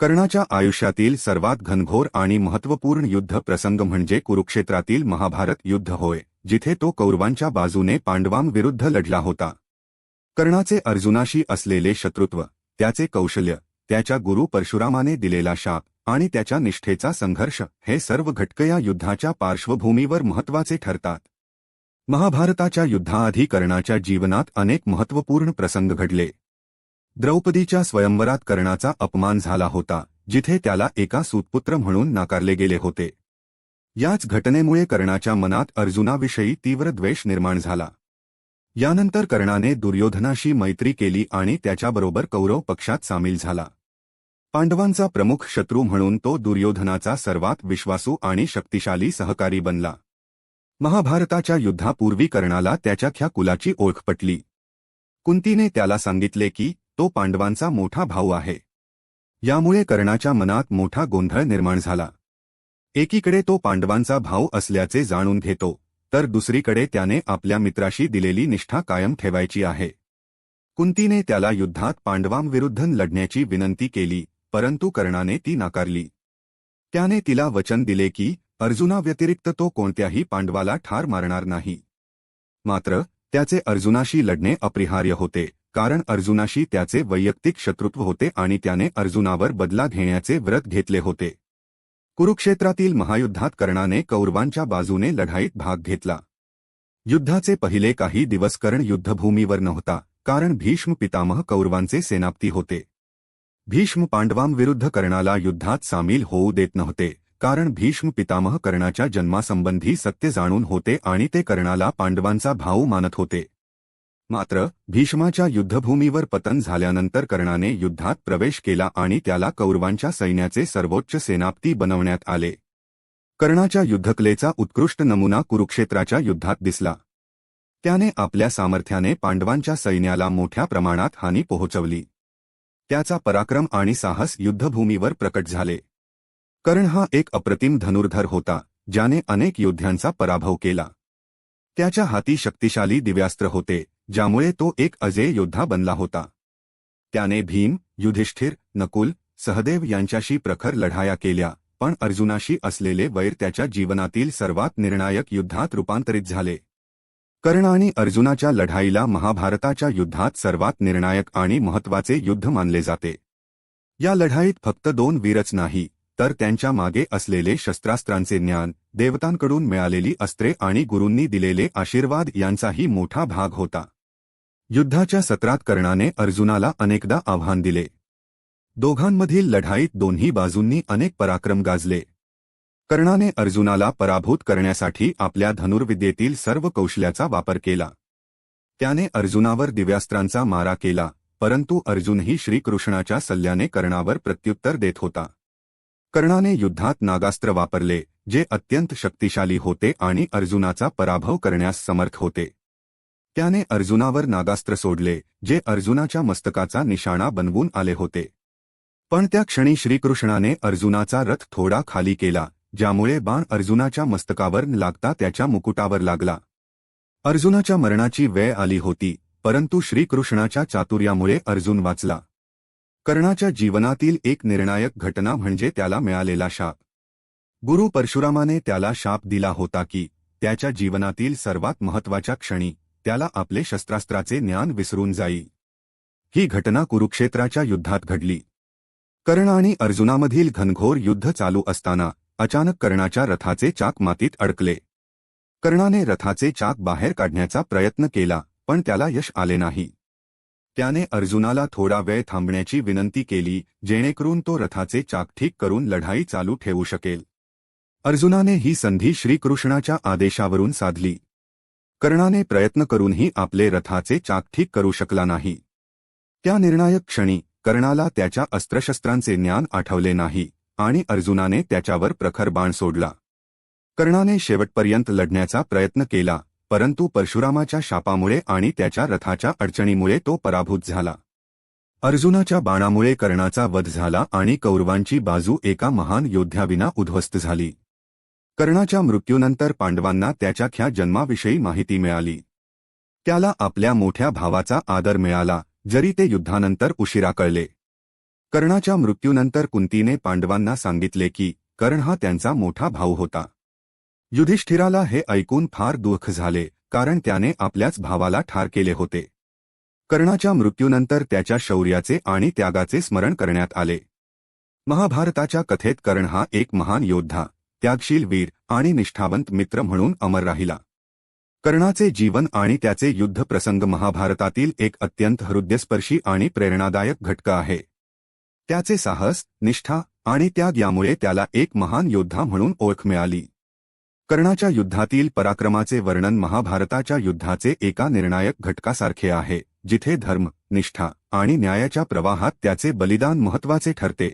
कर्णाच्या आयुष्यातील सर्वात घनघोर आणि महत्त्वपूर्ण युद्ध प्रसंग म्हणजे कुरुक्षेत्रातील महाभारत युद्ध होय जिथे तो कौरवांच्या बाजूने पांडवांविरुद्ध लढला होता. कर्णाचे अर्जुनाशी असलेले शत्रुत्व त्याचे कौशल्य त्याच्या गुरु परशुरामाने दिलेला शाप आणि त्याच्या निष्ठेचा संघर्ष हे सर्व घटक या युद्धाच्या पार्श्वभूमीवर महत्त्वाचे ठरतात. महाभारताच्या युद्धाआधी कर्णाच्या जीवनात अनेक महत्त्वपूर्ण प्रसंग घडले. द्रौपदीच्या स्वयंवरात कर्णाचा अपमान झाला होता जिथे त्याला एका सूतपुत्र म्हणून नाकारले गेले होते. याच घटनेमुळे कर्णाच्या मनात अर्जुनाविषयी तीव्र द्वेष निर्माण झाला. यानंतर कर्णाने दुर्योधनाशी मैत्री केली आणि त्याच्याबरोबर कौरव पक्षात सामील झाला. पांडवांचा प्रमुख शत्रू म्हणून तो दुर्योधनाचा सर्वात विश्वासू आणि शक्तिशाली सहकारी बनला. महाभारताच्या युद्धापूर्वी कर्णाला त्याच्या ख्या कुलाची ओळख पटली. कुंतीने त्याला सांगितले की तो पांडवांचा मोठा भाऊ आहे. यामुळे कर्णाच्या मनात मोठा गोंधळ निर्माण झाला. एकीकडे तो पांडवांचा भाऊ असल्याचे जाणून घेतो तर दुसरीकडे त्याने आपल्या मित्राशी दिलेली निष्ठा कायम ठेवायची आहे. कुंतीने त्याला युद्धात पांडवांविरुद्ध लढण्याची विनंती केली परंतु कर्णाने ती नाकारली. त्याने तिला वचन दिले की अर्जुनाव्यतिरिक्त तो कोणत्याही पांडवाला ठार मारणार नाही. मात्र त्याचे अर्जुनाशी लढणे अपरिहार्य होते. कारण अर्जुनाशी त्याचे वैयक्तिक शत्रुत्व होते आणि त्याने अर्जुनावर बदला घेण्याचे व्रत घेतले होते. कुरुक्षेत्रातील महायुद्धात कर्णाने कौरवांच्या बाजूने लढाईत भाग घेतला. युद्धाचे पहिले काही दिवस कर्ण युद्धभूमीवर नव्हता कारण भीष्म पितामह कौरवांचे सेनापती होते. भीष्म पांडवांविरुद्ध कर्णाला युद्धात सामील होऊ देत नव्हते कारण भीष्म पितामह कर्णाच्या जन्मासंबंधी सत्य जाणून होते आणि ते कर्णाला पांडवांचा भाऊ मानत होते. मात्र भीष्माच्या युद्धभूमीवर पतन झाल्यानंतर कर्णाने युद्धात प्रवेश केला आणि त्याला कौरवांच्या सैन्याचे सर्वोच्च सेनापती बनवण्यात आले. कर्णाच्या युद्धकलेचा उत्कृष्ट नमुना कुरुक्षेत्राच्या युद्धात दिसला. त्याने आपल्या सामर्थ्याने पांडवांच्या सैन्याला मोठ्या प्रमाणात हानी पोहोचवली. त्याचा पराक्रम आणि साहस युद्धभूमीवर प्रकट झाले. कर्ण हा एक अप्रतिम धनुर्धर होता ज्याने अनेक योद्ध्यांचा पराभव केला. त्याच्या हाती शक्तिशाली दिव्यास्त्र होते ज्यामुळे तो एक अजय योद्धा बनला होता. त्याने भीम युधिष्ठिर नकुल सहदेव यांच्याशी प्रखर लढाया केल्या पण अर्जुनाशी असलेले वैर त्याच्या जीवनातील सर्वात निर्णायक युद्धात रूपांतरित झाले. कर्ण आणि अर्जुनाच्या लढाईला महाभारताच्या युद्धात सर्वात निर्णायक आणि महत्त्वाचे युद्ध मानले जाते. या लढाईत फक्त दोन वीरच नाही तर त्यांच्या मागे असलेले शस्त्रास्त्रांचे ज्ञान देवतांकडून मिळालेली अस्त्रे आणि गुरूंनी दिलेले आशीर्वाद यांचाही मोठा भाग होता. युद्धाच्या सत्रात कर्णाने अर्जुनाला अनेकदा आव्हान दिले. दोघांमधील लढाईत दोन्ही बाजूंनी अनेक पराक्रम गाजले. कर्णाने अर्जुनाला पराभूत करण्यासाठी आपल्या धनुर्विद्येतील सर्व कौशल्याचा वापर केला. त्याने अर्जुनावर दिव्यास्त्रांचा मारा केला परंतु अर्जुनही श्रीकृष्णाच्या सल्ल्याने कर्णावर प्रत्युत्तर देत होता. कर्णाने युद्धात नागास्त्र वापरले जे अत्यंत शक्तिशाली होते आणि अर्जुनाचा पराभव करण्यास समर्थ होते. त्याने अर्जुनावर नागास्त्र सोडले जे अर्जुनाच्या मस्तकाचा निशाणा बनवून आले होते. पण त्या क्षणी श्रीकृष्णाने अर्जुनाचा रथ थोडा खाली केला ज्यामुळे बाण अर्जुनाच्या मस्तकावर लागता त्याच्या मुकुटावर लागला. अर्जुनाच्या मरणाची वेळ आली होती परंतु श्रीकृष्णाच्या चातुर्यामुळे अर्जुन वाचला. कर्णाच्या जीवनातील एक निर्णायक घटना म्हणजे त्याला मिळालेला शाप. गुरु परशुरामाने त्याला शाप दिला होता की त्याच्या जीवनातील सर्वात महत्त्वाच्या क्षणी त्याला आपले शस्त्रास्त्राचे ज्ञान विसरून जाई. ही घटना कुरुक्षेत्राच्या युद्धात घडली. कर्ण आणि अर्जुनामधील घनघोर युद्ध चालू असताना अचानक कर्णाच्या रथाचे चाक मातीत अडकले. कर्णाने रथाचे चाक बाहेर काढण्याचा प्रयत्न केला पण त्याला यश आले नाही. त्याने अर्जुनाला थोडा वेळ थांबण्याची विनंती केली जेणेकरून तो रथाचे चाक ठीक करून लढाई चालू ठेवू शकेल. अर्जुनाने ही संधी श्रीकृष्णाच्या आदेशावरून साधली. कर्णाने प्रयत्न करूनही आपले रथाचे चाक ठीक करू शकला नाही. त्या निर्णायक क्षणी कर्णाला त्याच्या अस्त्रशस्त्रांचे ज्ञान आठवले नाही आणि अर्जुनाने त्याच्यावर प्रखर बाण सोडला. कर्णाने शेवटपर्यंत लढण्याचा प्रयत्न केला परंतु परशुरामाच्या शापामुळे आणि त्याच्या रथाच्या अडचणीमुळे तो पराभूत झाला. अर्जुनाच्या बाणामुळे कर्णाचा वध झाला आणि कौरवांची बाजू एका महान योद्ध्याविना उद्ध्वस्त झाली. कर्णाच्या मृत्यूनंतर पांडवांना त्याच्याख्या जन्माविषयी माहिती मिळाली. त्याला आपल्या मोठ्या भावाचा आदर मिळाला जरी ते युद्धानंतर उशिरा कळले. कर्णाच्या मृत्यूनंतर कुंतीने पांडवांना सांगितले की कर्ण हा त्यांचा मोठा भाऊ होता. युधिष्ठिराला हे ऐकून फार दुःख झाले कारण त्याने आपल्याच भावाला ठार केले होते. कर्णाच्या मृत्यूनंतर त्याच्या शौर्याचे आणि त्यागाचे स्मरण करण्यात आले. महाभारताच्या कथेत कर्ण हा एक महान योद्धा. त्यागशील वीर आणि निष्ठावंत मित्र म्हणून अमर राहिला. कर्णाचे जीवन आणि त्याचे युद्ध प्रसंग महाभारतातील एक अत्यंत हृदयस्पर्शी आणि प्रेरणादायक घटक आहे. त्याचे साहस निष्ठा आणि त्याग यामुळे त्याला एक महान योद्धा म्हणून ओळख मिळाली. कर्णाच्या युद्धातील पराक्रमाचे वर्णन महाभारताच्या युद्धाचे एका निर्णायक घटकासारखे आहे जिथे धर्म निष्ठा आणि न्यायाच्या प्रवाहात त्याचे बलिदान महत्त्वाचे ठरते.